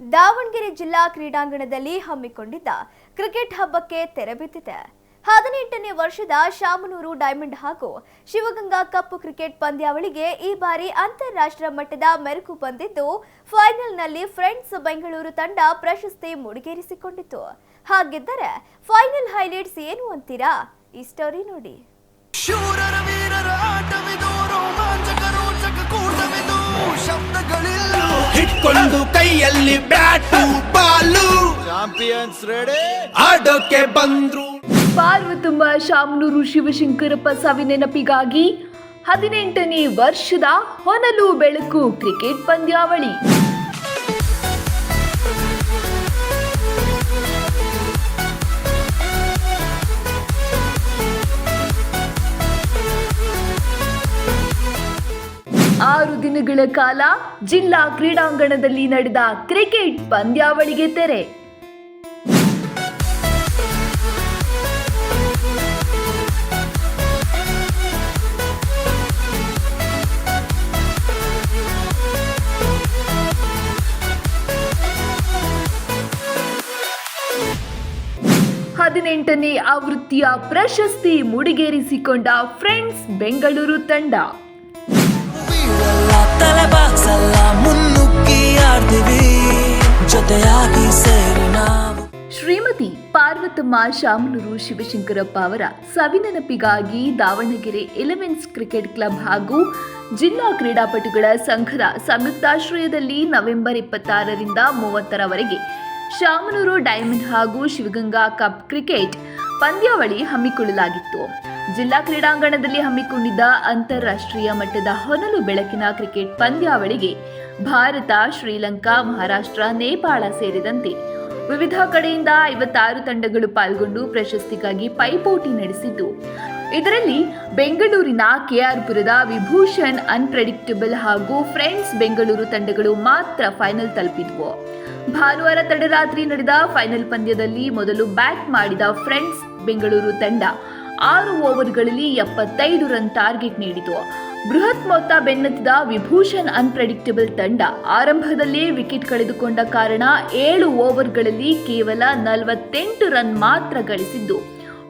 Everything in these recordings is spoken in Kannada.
ದಾವಣಗೆರೆ ಜಿಲ್ಲಾ ಕ್ರೀಡಾಂಗಣದಲ್ಲಿ ಹಮ್ಮಿಕೊಂಡಿದ್ದ ಕ್ರಿಕೆಟ್ ಹಬ್ಬಕ್ಕೆ ತೆರೆ ಬಿದ್ದಿದೆ. ಹದಿನೆಂಟನೇ ವರ್ಷದ ಶಾಮನೂರು ಡೈಮಂಡ್ ಹಾಗೂ ಶಿವಗಂಗಾ ಕಪ್ ಕ್ರಿಕೆಟ್ ಪಂದ್ಯಾವಳಿಗೆ ಈ ಬಾರಿ ಅಂತಾರಾಷ್ಟ್ರೀಯ ಮಟ್ಟದ ಮೆರುಕು ಬಂದಿದ್ದು, ಫೈನಲ್ನಲ್ಲಿ ಫ್ರೆಂಡ್ಸ್ ಬೆಂಗಳೂರು ತಂಡ ಪ್ರಶಸ್ತಿ ಮುಡಿಗೇರಿಸಿಕೊಂಡಿತು ಹಾಗಿದ್ದರೆ ಫೈನಲ್ ಹೈಲೈಟ್ಸ್ ಏನು ಅಂತೀರಾ? ಈ ಸ್ಟೋರಿ ನೋಡಿ. ಹಿಡ್ಕೊಂಡು ಕೈಯಲ್ಲಿ ಬ್ಯಾಟು ಬಾಲು. ಚಾಂಪಿಯನ್ಸ್ ರೆಡಿ ಆಡೋಕೆ ಬಂದ್ರು. ಪಾರ್ವತಮ್ಮ ಶಾಮನೂರು ಶಿವಶಂಕರಪ್ಪ ಸಾವಿನೆನಪಿಗಾಗಿ ಹದಿನೆಂಟನೇ ವರ್ಷದ ಹೊನಲು ಬೆಳಕು ಕ್ರಿಕೆಟ್ ಪಂದ್ಯಾವಳಿ. ದಿನಗಳ ಕಾಲ ಜಿಲ್ಲಾ ಕ್ರೀಡಾಂಗಣದಲ್ಲಿ ನಡೆದ ಕ್ರಿಕೆಟ್ ಪಂದ್ಯಾವಳಿಗೆ ತೆರೆ. ಹದಿನೆಂಟನೇ ಆವೃತ್ತಿಯ ಪ್ರಶಸ್ತಿ ಮುಡಿಗೇರಿಸಿಕೊಂಡ ಫ್ರೆಂಡ್ಸ್ ಬೆಂಗಳೂರು ತಂಡ. ಪಾರ್ವತಮ್ಮ ಶಾಮನೂರು ಶಿವಶಂಕರಪ್ಪ ಅವರ ಸವಿನೆನಪಿಗಾಗಿ ದಾವಣಗೆರೆ ಎಲೆವೆನ್ಸ್ ಕ್ರಿಕೆಟ್ ಕ್ಲಬ್ ಹಾಗೂ ಜಿಲ್ಲಾ ಕ್ರೀಡಾಪಟುಗಳ ಸಂಘದ ಸಂಯುಕ್ತಾಶ್ರಯದಲ್ಲಿ ನವೆಂಬರ್ ಇಪ್ಪತ್ತಾರರಿಂದ ಮೂವತ್ತರವರೆಗೆ ಶಾಮನೂರು ಡೈಮಂಡ್ ಹಾಗೂ ಶಿವಗಂಗಾ ಕಪ್ ಕ್ರಿಕೆಟ್ ಪಂದ್ಯಾವಳಿ ಹಮ್ಮಿಕೊಳ್ಳಲಾಗಿತ್ತು. ಜಿಲ್ಲಾ ಕ್ರೀಡಾಂಗಣದಲ್ಲಿ ಹಮ್ಮಿಕೊಂಡಿದ್ದ ಅಂತಾರಾಷ್ಟ್ರೀಯ ಮಟ್ಟದ ಹೊನಲು ಬೆಳಕಿನ ಕ್ರಿಕೆಟ್ ಪಂದ್ಯಾವಳಿಗೆ ಭಾರತ, ಶ್ರೀಲಂಕಾ, ಮಹಾರಾಷ್ಟ್ರ, ನೇಪಾಳ ಸೇರಿದಂತೆ ವಿವಿಧ ಕಡೆಯಿಂದ ಐವತ್ತಾರು ತಂಡಗಳು ಪಾಲ್ಗೊಂಡು ಪ್ರಶಸ್ತಿಗಾಗಿ ಪೈಪೋಟಿ ನಡೆಸಿದ್ದು. ಇದರಲ್ಲಿ ಬೆಂಗಳೂರಿನ ಕೆಆರ್ಪುರದ ವಿಭೂಷಣ್ ಅನ್ಪ್ರೆಡಿಕ್ಟಬಲ್ ಹಾಗೂ ಫ್ರೆಂಡ್ಸ್ ಬೆಂಗಳೂರು ತಂಡಗಳು ಮಾತ್ರ ಫೈನಲ್ ತಲುಪಿದ್ವು. ಭಾನುವಾರ ತಡರಾತ್ರಿ ನಡೆದ ಫೈನಲ್ ಪಂದ್ಯದಲ್ಲಿ ಮೊದಲು ಬ್ಯಾಟ್ ಮಾಡಿದ ಫ್ರೆಂಡ್ಸ್ ಬೆಂಗಳೂರು ತಂಡ ಆರು ಓವರ್ಗಳಲ್ಲಿ ಎಪ್ಪತ್ತೈದು ರನ್ ಟಾರ್ಗೆಟ್ ನೀಡಿತು. ಬೃಹತ್ ಮೊತ್ತ ಬೆನ್ನತ್ತಿದ ವಿಭೂಷಣ್ ಅನ್ಪ್ರೆಡಿಕ್ಟಬಲ್ ತಂಡ ಆರಂಭದಲ್ಲೇ ವಿಕೆಟ್ ಕಳೆದುಕೊಂಡ ಕಾರಣ ಏಳು ಓವರ್ಗಳಲ್ಲಿ ಕೇವಲ ನಲವತ್ತೆಂಟು ರನ್ ಮಾತ್ರ ಗಳಿಸಿದ್ದು.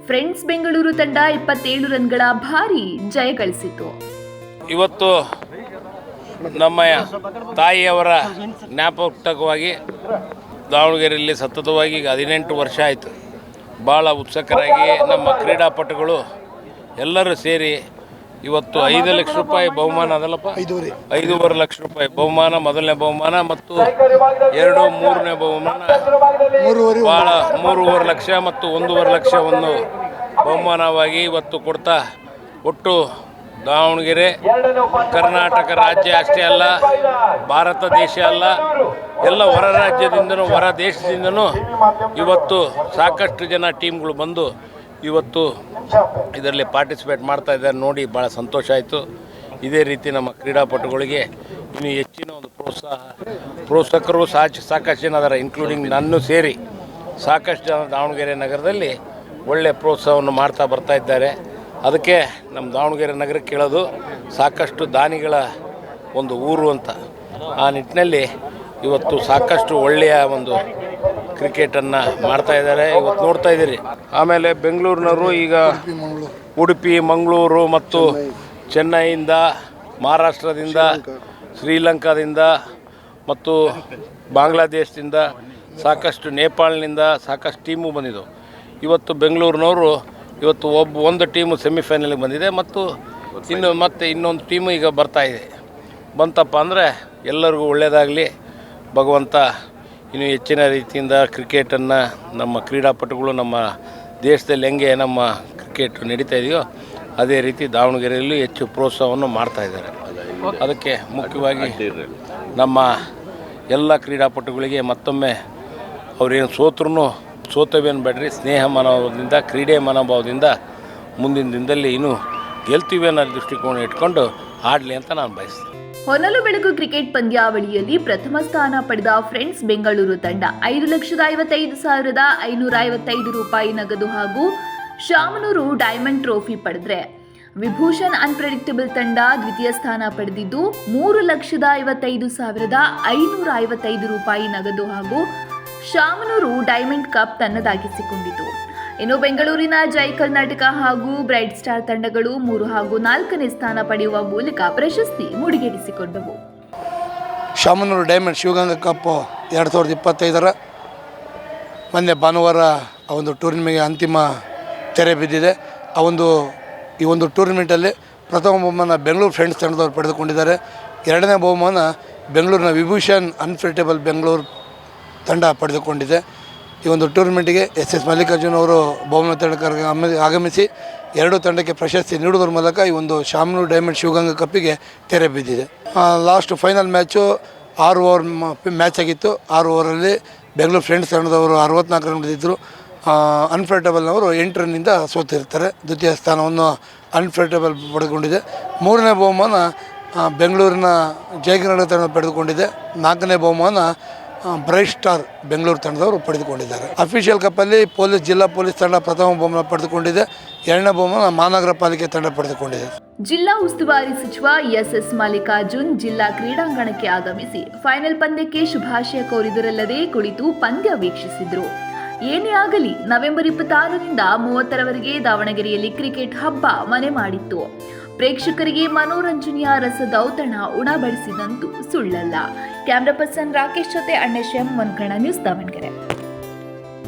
ಫ್ರೆಂಡ್ಸ್ ಬೆಂಗಳೂರು ತಂಡ ಇಪ್ಪತ್ತೇಳು ರನ್ಗಳ ಭಾರಿ ಜಯ ಗಳಿಸಿತು ಇವತ್ತು ನಮ್ಮ ತಾಯಿಯವರ ಜ್ಞಾಪಕವಾಗಿ ದಾವಣಗೆರೆಯಲ್ಲಿ ಸತತವಾಗಿ ಈಗ ಹದಿನೆಂಟು ವರ್ಷ ಆಯಿತು. ಭಾಳ ಉತ್ಸುಕರಾಗಿ ನಮ್ಮ ಕ್ರೀಡಾಪಟುಗಳು ಎಲ್ಲರೂ ಸೇರಿ ಇವತ್ತು ಐದು ಲಕ್ಷ ರೂಪಾಯಿ ಬಹುಮಾನ ಅದಲ್ಲಪ್ಪ? ಐದೂವರೆ. ಲಕ್ಷ ರೂಪಾಯಿ ಬಹುಮಾನ ಮೊದಲನೇ ಬಹುಮಾನ ಮತ್ತು ಎರಡು ಮೂರನೇ ಬಹುಮಾನ. ಭಾಳ ಮೂರುವರೆ ಲಕ್ಷ ಮತ್ತು ಒಂದೂವರೆ ಲಕ್ಷ ಒಂದು ಬಹುಮಾನವಾಗಿ ಇವತ್ತು ಕೊಡ್ತಾ ಒಟ್ಟು ದಾವಣಗೆರೆ ಕರ್ನಾಟಕ ರಾಜ್ಯ ಅಷ್ಟೇ ಅಲ್ಲ ಭಾರತ ದೇಶ ಅಲ್ಲ ಎಲ್ಲ ಹೊರ ರಾಜ್ಯದಿಂದನೂ ಹೊರ ದೇಶದಿಂದನೂ ಇವತ್ತು ಸಾಕಷ್ಟು ಜನ ಟೀಮ್ಗಳು ಬಂದು ಇವತ್ತು ಇದರಲ್ಲಿ ಪಾರ್ಟಿಸಿಪೇಟ್ ಮಾಡ್ತಾ ಇದ್ದಾರೆ ನೋಡಿ ಭಾಳ ಸಂತೋಷ ಆಯಿತು. ಇದೇ ರೀತಿ ನಮ್ಮ ಕ್ರೀಡಾಪಟುಗಳಿಗೆ ಇನ್ನು ಹೆಚ್ಚಿನ ಒಂದು ಪ್ರೋತ್ಸಾಹ, ಪ್ರೋತ್ಸಾಹಕರು ಸಾಚ್, ಸಾಕಷ್ಟು ಜನ ಅದರ ಇನ್ಕ್ಲೂಡಿಂಗ್ ನನ್ನ ಸೇರಿ ಸಾಕಷ್ಟು ಜನ ದಾವಣಗೆರೆ ನಗರದಲ್ಲಿ ಒಳ್ಳೆಯ ಪ್ರೋತ್ಸಾಹವನ್ನು ಮಾಡ್ತಾ ಬರ್ತಾ ಇದ್ದಾರೆ. ಅದಕ್ಕೆ ನಮ್ಮ ದಾವಣಗೆರೆ ನಗರಕ್ಕೆ ಕೇಳೋದು, ಸಾಕಷ್ಟು ದಾನಿಗಳ ಒಂದು ಊರು ಅಂತ. ಆ ನಿಟ್ಟಿನಲ್ಲಿ ಇವತ್ತು ಸಾಕಷ್ಟು ಒಳ್ಳೆಯ ಒಂದು ಕ್ರಿಕೆಟನ್ನು ಮಾಡ್ತಾ ಇದ್ದಾರೆ. ಇವತ್ತು ನೋಡ್ತಾ ಇದ್ದೀರಿ. ಆಮೇಲೆ ಬೆಂಗಳೂರಿನವರು ಈಗ ಉಡುಪಿ, ಮಂಗಳೂರು ಮತ್ತು ಚೆನ್ನೈಯಿಂದ, ಮಹಾರಾಷ್ಟ್ರದಿಂದ, ಶ್ರೀಲಂಕಾದಿಂದ ಮತ್ತು ಬಾಂಗ್ಲಾದೇಶದಿಂದ ಸಾಕಷ್ಟು ನೇಪಾಳನಿಂದ ಸಾಕಷ್ಟು ಟೀಮು ಬಂದಿದ್ದವು ಇವತ್ತು ಬೆಂಗಳೂರಿನವರು ಇವತ್ತು ಒಬ್ಬ, ಒಂದು ಟೀಮು ಸೆಮಿಫೈನಲ್ಗೆ ಬಂದಿದೆ ಮತ್ತು ಇನ್ನು ಮತ್ತೆ ಇನ್ನೊಂದು ಟೀಮು ಈಗ ಬರ್ತಾ ಇದೆ. ಬಂತಪ್ಪ ಅಂದರೆ ಎಲ್ಲರಿಗೂ ಒಳ್ಳೆಯದಾಗಲಿ ಭಗವಂತ ಇನ್ನು ಹೆಚ್ಚಿನ ರೀತಿಯಿಂದ ಕ್ರಿಕೆಟನ್ನು ನಮ್ಮ ಕ್ರೀಡಾಪಟುಗಳು ನಮ್ಮ ದೇಶದಲ್ಲಿ ಹೆಂಗೆ ನಮ್ಮ ಕ್ರಿಕೆಟ್ ನಡೀತಾ ಇದೆಯೋ ಅದೇ ರೀತಿ ದಾವಣಗೆರೆಯಲ್ಲೂ ಹೆಚ್ಚು ಪ್ರೋತ್ಸಾಹವನ್ನು ಮಾಡ್ತಾ ಇದ್ದಾರೆ. ಅದಕ್ಕೆ ಮುಖ್ಯವಾಗಿ ನಮ್ಮ ಎಲ್ಲ ಕ್ರೀಡಾಪಟುಗಳಿಗೆ ಮತ್ತೊಮ್ಮೆ ಅವರೇನು ಸೋತ್ರೂ ಸೋತವೇನು ಬೇಡ್ರಿ, ಸ್ನೇಹ ಮನೋಭಾವದಿಂದ, ಕ್ರೀಡೆ ಮನೋಭಾವದಿಂದ ಮುಂದಿನ ದಿನದಲ್ಲಿ ಇನ್ನೂ ಗೆಲ್ತೀವಿ ಅನ್ನೋ ದೃಷ್ಟಿಕೋನ ಇಟ್ಕೊಂಡು ಆಡಲಿ ಅಂತ ನಾನು ಬಯಸ್ತೀನಿ. ಹೊನಲು ಬೆಳಕು ಕ್ರಿಕೆಟ್ ಪಂದ್ಯಾವಳಿಯಲ್ಲಿ ಪ್ರಥಮ ಸ್ಥಾನ ಪಡೆದ ಫ್ರೆಂಡ್ಸ್ ಬೆಂಗಳೂರು ತಂಡ ಐದು ಲಕ್ಷದ ಐವತ್ತೈದು ಸಾವಿರದ ಐನೂರ ಐವತ್ತೈದು ರೂಪಾಯಿ ನಗದು ಹಾಗೂ ಶಾಮನೂರು ಡೈಮಂಡ್ ಟ್ರೋಫಿ ಪಡೆದ್ರೆ. ವಿಭೂಷಣ್ ಅನ್ಪ್ರೆಡಿಕ್ಟಬಲ್ ತಂಡ ದ್ವಿತೀಯ ಸ್ಥಾನ ಪಡೆದಿದ್ದು ಮೂರು ಲಕ್ಷದ ಐವತ್ತೈದು ಸಾವಿರದ ಐನೂರ ಐವತ್ತೈದು ರೂಪಾಯಿ ನಗದು ಹಾಗೂ ಶಾಮನೂರು ಡೈಮಂಡ್ ಕಪ್ ತನ್ನದಾಗಿಸಿಕೊಂಡಿತು. ಇನ್ನು ಬೆಂಗಳೂರಿನ ಜೈ ಕರ್ನಾಟಕ ಹಾಗೂ ಬ್ರೈಟ್ ಸ್ಟಾರ್ ತಂಡಗಳು ಮೂರು ಹಾಗೂ ನಾಲ್ಕನೇ ಸ್ಥಾನ ಪಡೆಯುವ ಮೂಲಕ ಪ್ರಶಸ್ತಿ ಮುಡಿಗೇರಿಸಿಕೊಂಡವು. ಶಾಮನೂರು ಡೈಮಂಡ್ ಶಿವಗಂಗಾ ಕಪ್ ಎರಡು ಸಾವಿರದ ಇಪ್ಪತ್ತೈದರ ಮೊನ್ನೆ ಭಾನುವಾರ ಆ ಒಂದು ಟೂರ್ನಿಮೆಂಟ್ಗೆ ಅಂತಿಮ ತೆರೆ ಬಿದ್ದಿದೆ. ಆ ಒಂದು, ಈ ಒಂದು ಟೂರ್ನಿಮೆಂಟಲ್ಲಿ ಪ್ರಥಮ ಬಹುಮಾನ ಬೆಂಗಳೂರು ಫ್ರೆಂಡ್ಸ್ ತಂಡದವರು ಪಡೆದುಕೊಂಡಿದ್ದಾರೆ. ಎರಡನೇ ಬಹುಮಾನ ಬೆಂಗಳೂರಿನ ವಿಭೂಷಣ್ ಅನ್ಫಿಟೇಬಲ್ ಬೆಂಗಳೂರು ತಂಡ ಪಡೆದುಕೊಂಡಿದೆ. ಈ ಒಂದು ಟೂರ್ನಮೆಂಟ್ಗೆ ಎಸ್ ಎಸ್ ಮಲ್ಲಿಕಾರ್ಜುನ್ ಅವರು ಬಹುಮಾನ ತಂಡಕ್ಕೆ ಆಗಮಿಸಿ ಎರಡು ತಂಡಕ್ಕೆ ಪ್ರಶಸ್ತಿ ನೀಡುವುದರ ಮೂಲಕ ಈ ಒಂದು ಶಾಮನೂರು ಡೈಮಂಡ್ ಶಿವಗಂಗಾ ಕಪ್ಪಿಗೆ ತೆರೆ ಬಿದ್ದಿದೆ. ಲಾಸ್ಟ್ ಫೈನಲ್ ಮ್ಯಾಚು ಆರು ಓವರ್ ಮ್ಯಾಚ್ ಆಗಿತ್ತು. ಆರು ಓವರಲ್ಲಿ ಬೆಂಗಳೂರು ಫ್ರೆಂಡ್ಸ್ ತಂಡದವರು ಅರವತ್ನಾಲ್ಕು ರನ್ ಹೊಡೆದಿದ್ದರು ಅನ್ಫರ್ಟೇಬಲ್ನವರು ಎಂಟು ರನ್ನಿಂದ ಸೋತಿರ್ತಾರೆ. ದ್ವಿತೀಯ ಸ್ಥಾನವನ್ನು ಅನ್ಫರ್ಟೇಬಲ್ ಪಡೆದುಕೊಂಡಿದೆ. ಮೂರನೇ ಬಹುಮಾನ ಬೆಂಗಳೂರಿನ ಜಯಕರ್ನಾಟಕ ತಂಡ ಪಡೆದುಕೊಂಡಿದೆ. ನಾಲ್ಕನೇ ಬಹುಮಾನ ಬ್ರೈಟ್ ಸ್ಟಾರ್ ಬೆಂಗಳೂರು ತಂಡದವರು ಪಡೆದುಕೊಂಡಿದ್ದಾರೆ. ಅಫಿಷಿಯಲ್ ಕಪ್ಪಲ್ಲಿ ಪೊಲೀಸ್, ಜಿಲ್ಲಾ ಪೊಲೀಸ್ ತಂಡ ಪ್ರಥಮ ಬಹುಮಾನ ಪಡೆದುಕೊಂಡಿದೆ. ಎರಡನೇ ಬಹುಮಾನ ಮಹಾನಗರ ಪಾಲಿಕೆ ತಂಡ ಪಡೆದುಕೊಂಡಿದೆ. ಜಿಲ್ಲಾ ಉಸ್ತುವಾರಿ ಸಚಿವ ಎಸ್ ಮಲ್ಲಿಕಾರ್ಜುನ್ ಜಿಲ್ಲಾ ಕ್ರೀಡಾಂಗಣಕ್ಕೆ ಆಗಮಿಸಿ ಫೈನಲ್ ಪಂದ್ಯಕ್ಕೆ ಶುಭಾಶಯ ಕೋರಿದರಲ್ಲದೆ ಕುಳಿತು ಪಂದ್ಯ ವೀಕ್ಷಿಸಿದ್ರು. ಏನೇ ಆಗಲಿ, ನವೆಂಬರ್ ಇಪ್ಪತ್ತಾರರಿಂದ ಮೂವತ್ತರವರೆಗೆ ದಾವಣಗೆರೆಯಲ್ಲಿ ಕ್ರಿಕೆಟ್ ಹಬ್ಬ ಮನೆ ಮಾಡಿತ್ತು. ಪ್ರೇಕ್ಷಕರಿಗೆ ಮನೋರಂಜನೆಯ ರಸದೌತಣ ಉಣಬಡಿಸಿದಂತೂ ಸುಳ್ಳಲ್ಲ. ಕ್ಯಾಮ್ರಾ ಪರ್ಸನ್ ರಾಕೇಶ್ ಜೊತೆ ಅಣ್ಣಶ್ಯಂ ಮನ್ಕಣ ನ್ಯೂಸ್ ದಾವಣಗೆರೆ.